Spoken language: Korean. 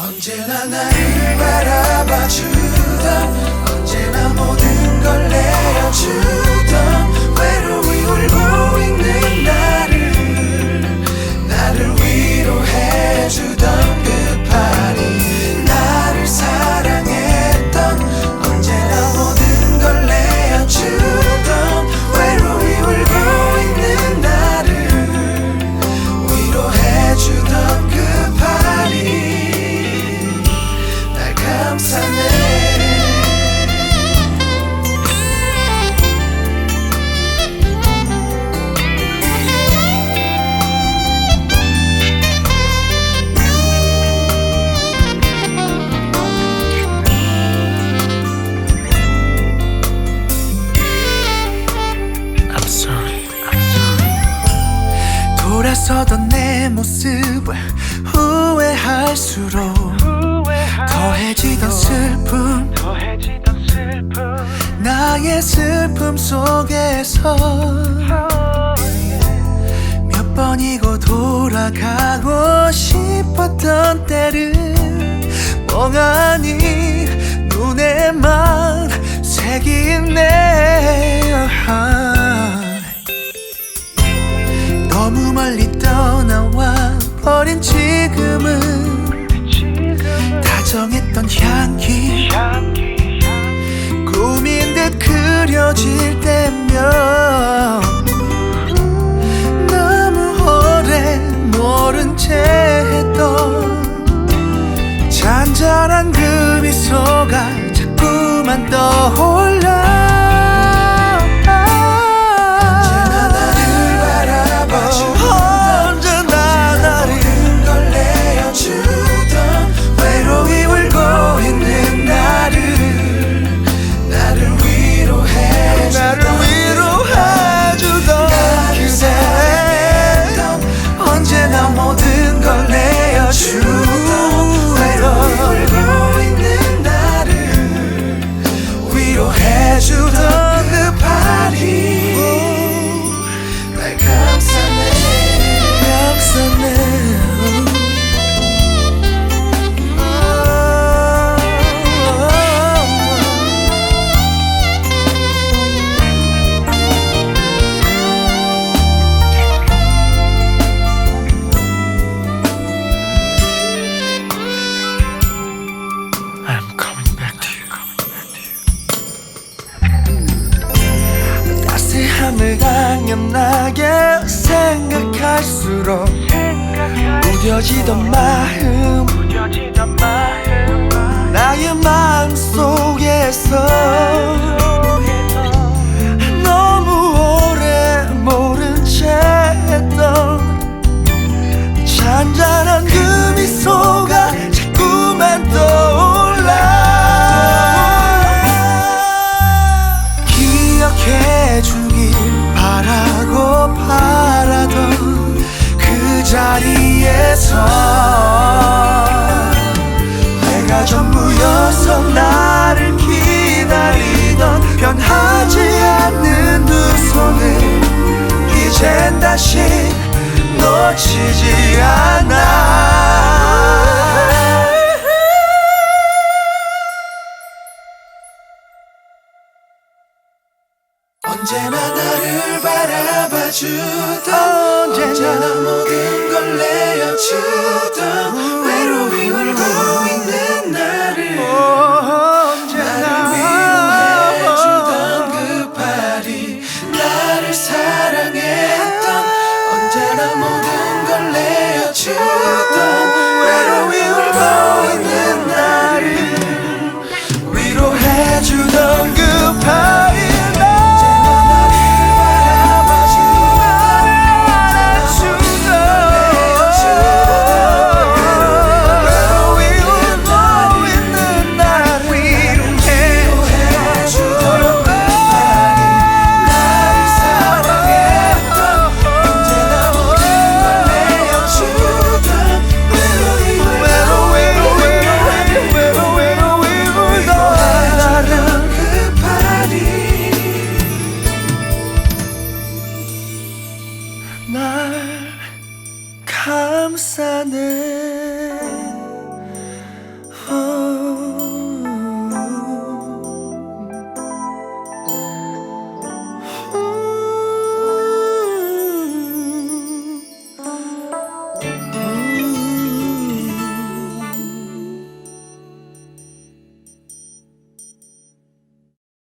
언제나 나를 바라봐 주던 언제나 모든 걸 내어주던 돌아서던 내 모습을 후회할수록 더해지던 슬픔. 더해지던 슬픔. 나의 슬픔 속에서 몇 번이고 돌아가고 싶었던 때를 멍하니 눈에만 그려질 때면 너무 오래 모른 채 했던 잔잔한 그 미소가 자꾸만 떠올 따스함을 당연하게 생각할수록 무뎌지던 마음 다시 놓치지 않아. 언제나 나를 바라봐 주던 언제나 모든 걸 내어주던 모든 걸 내어줄